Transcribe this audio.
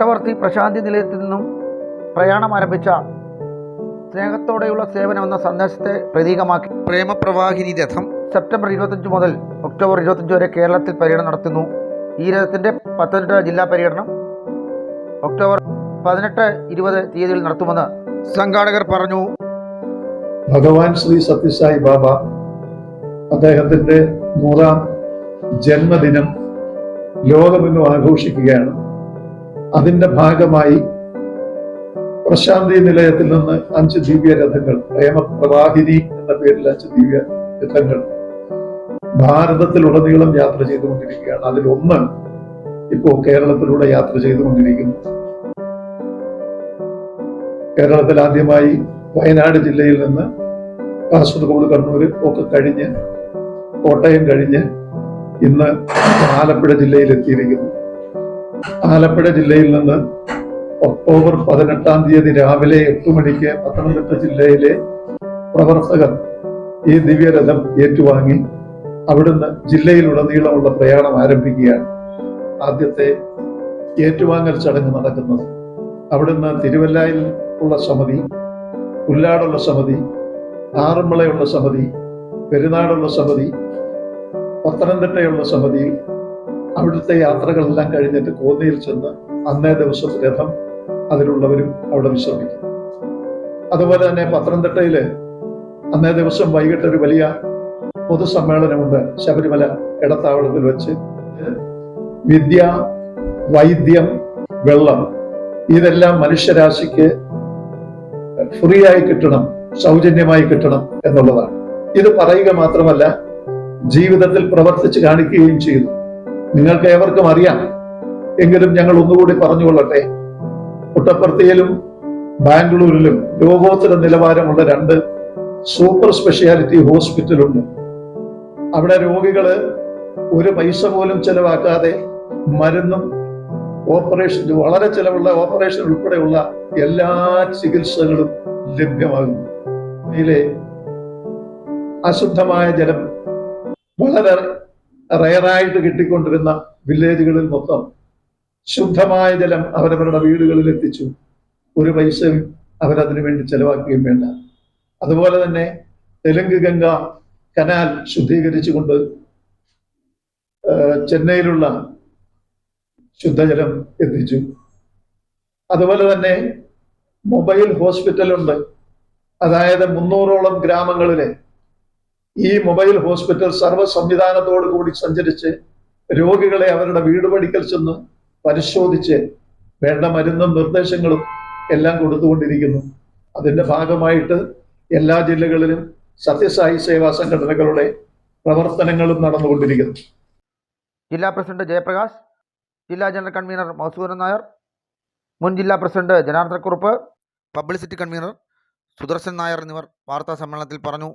പുട്ടവർത്തി പ്രശാന്തി നിലയത്തിൽ നിന്നും പ്രയാണം ആരംഭിച്ച സ്നേഹത്തോടെയുള്ള സേവനം എന്ന സന്ദേശത്തെ പ്രതീകമാക്കി. പ്രേമപ്രവാഹിനി രഥം സെപ്റ്റംബർ ഇരുപത്തഞ്ച് മുതൽ ഒക്ടോബർ ഇരുപത്തഞ്ച് വരെ കേരളത്തിൽ പര്യടനം നടത്തുന്നു. ഈ രഥത്തിന്റെ പത്തനംതിട്ട ജില്ലാ പര്യടനം ഒക്ടോബർ പതിനെട്ട് ഇരുപത് തീയതിയിൽ നടത്തുമെന്ന് സംഘാടകർ പറഞ്ഞു. ഭഗവാൻ ശ്രീ സത്യസായി ബാബ അദ്ദേഹത്തിന്റെ നൂറാം ജന്മദിനം ലോകമെങ്ങും ആഘോഷിക്കുകയാണ്. അതിന്റെ ഭാഗമായി പ്രശാന്തി നിലയത്തിൽ നിന്ന് അഞ്ച് ദിവ്യ രഥങ്ങൾ പ്രേമപ്രവാഹിനി എന്ന പേരിൽ അഞ്ച് ദിവ്യ രഥങ്ങൾ ഭാരതത്തിലുടനീളം യാത്ര ചെയ്തുകൊണ്ടിരിക്കുകയാണ്. അതിലൊന്ന് ഇപ്പോ കേരളത്തിലൂടെ യാത്ര ചെയ്തുകൊണ്ടിരിക്കുന്നു. കേരളത്തിൽ ആദ്യമായി വയനാട് ജില്ലയിൽ നിന്ന് കാസർഗോഡ് കണ്ണൂർ ഒക്കെ കഴിഞ്ഞ് കോട്ടയം കഴിഞ്ഞ് ഇന്ന് ആലപ്പുഴ ജില്ലയിൽ എത്തിയിരിക്കുന്നു ആലപ്പുഴ ജില്ലയിൽ നിന്ന് ഒക്ടോബർ പതിനെട്ടാം തീയതി രാവിലെ എട്ട് മണിക്ക് പത്തനംതിട്ട ജില്ലയിലെ പ്രവർത്തകർ ഈ ദിവ്യരഥം ഏറ്റുവാങ്ങി അവിടുന്ന് ജില്ലയിലുടനീളമുള്ള പ്രയാണം ആരംഭിക്കുകയാണ് ആദ്യത്തെ ഏറ്റുവാങ്ങൽ ചടങ്ങ് നടക്കുന്നത്. അവിടുന്ന് തിരുവല്ലായിൽ ഉള്ള സമിതി പുല്ലാടുള്ള സമിതി ആറന്മുളയുള്ള സമിതി പെരുന്നാടുള്ള സമിതി പത്തനംതിട്ടയുള്ള സമിതി അവിടുത്തെ യാത്രകളെല്ലാം കഴിഞ്ഞിട്ട് കോന്നിയിൽ ചെന്ന് അന്നേ ദിവസം രഥം അതിലുള്ളവരും അവിടെ വിശ്രമിക്കും. അതുപോലെ തന്നെ പത്തനംതിട്ടയിൽ അന്നേ ദിവസം വൈകിട്ട് ഒരു വലിയ പൊതുസമ്മേളനമുണ്ട്. ശബരിമല ഇടത്താവളത്തിൽ വെച്ച്. വിദ്യ വൈദ്യം വെള്ളം ഇതെല്ലാം മനുഷ്യരാശിക്ക് ഫ്രീ ആയി കിട്ടണം സൗജന്യമായി കിട്ടണം എന്നുള്ളതാണ്. ഇത് പറയുക മാത്രമല്ല ജീവിതത്തിൽ പ്രവർത്തിച്ച് കാണിക്കുകയും ചെയ്തു നിങ്ങൾക്ക് ഏവർക്കും അറിയാം. എങ്കിലും ഞങ്ങൾ ഒന്നുകൂടി പറഞ്ഞുകൊള്ളട്ടെ. പുട്ടപ്പർത്തിയിലും ബാംഗ്ലൂരിലും ലോകോത്തര നിലവാരമുള്ള രണ്ട് സൂപ്പർ സ്പെഷ്യാലിറ്റി ഹോസ്പിറ്റലുണ്ട്. അവിടെ രോഗികൾ ഒരു പൈസ പോലും ചെലവാക്കാതെ മരുന്നും ഓപ്പറേഷൻ വളരെ ചിലവുള്ള ഓപ്പറേഷൻ ഉൾപ്പെടെയുള്ള എല്ലാ ചികിത്സകളും ലഭ്യമാകുന്നു. ഇതിലെ അശുദ്ധമായ ജലം വളരെ റയറായിട്ട് കിട്ടിക്കൊണ്ടിരുന്ന വില്ലേജുകളിൽ മൊത്തം ശുദ്ധമായ ജലം അവരവരുടെ വീടുകളിൽ എത്തിച്ചു. ഒരു പൈസയും അവരതിനു വേണ്ടി ചെലവാക്കുകയും വേണ്ട. അതുപോലെ തന്നെ തെലുങ്ക് ഗംഗ കനാൽ ശുദ്ധീകരിച്ചുകൊണ്ട് ചെന്നൈയിലുള്ള ശുദ്ധജലം എത്തിച്ചു. അതുപോലെ തന്നെ മൊബൈൽ ഹോസ്പിറ്റലുണ്ട്. അതായത് മുന്നൂറോളം ഗ്രാമങ്ങളിലെ ഈ മൊബൈൽ ഹോസ്പിറ്റൽ സർവ സംവിധാനത്തോടു കൂടി സഞ്ചരിച്ച് രോഗികളെ അവരുടെ വീട് പടിക്കൽ ചെന്ന് പരിശോധിച്ച് വേണ്ട മരുന്നും നിർദ്ദേശങ്ങളും എല്ലാം കൊടുത്തുകൊണ്ടിരിക്കുന്നു. അതിന്റെ ഭാഗമായിട്ട് എല്ലാ ജില്ലകളിലും സത്യസായി സേവാ സംഘടനകളുടെ പ്രവർത്തനങ്ങളും നടന്നുകൊണ്ടിരിക്കുന്നു. ജില്ലാ പ്രസിഡന്റ് ജയപ്രകാശ് ജില്ലാ ജനറൽ കൺവീനർ മധുസൂദനൻ നായർ മുൻ ജില്ലാ president Janardhanakkurup publicity convener Sudarshan Nair എന്നിവർ വാർത്താ സമ്മേളനത്തിൽ പറഞ്ഞു.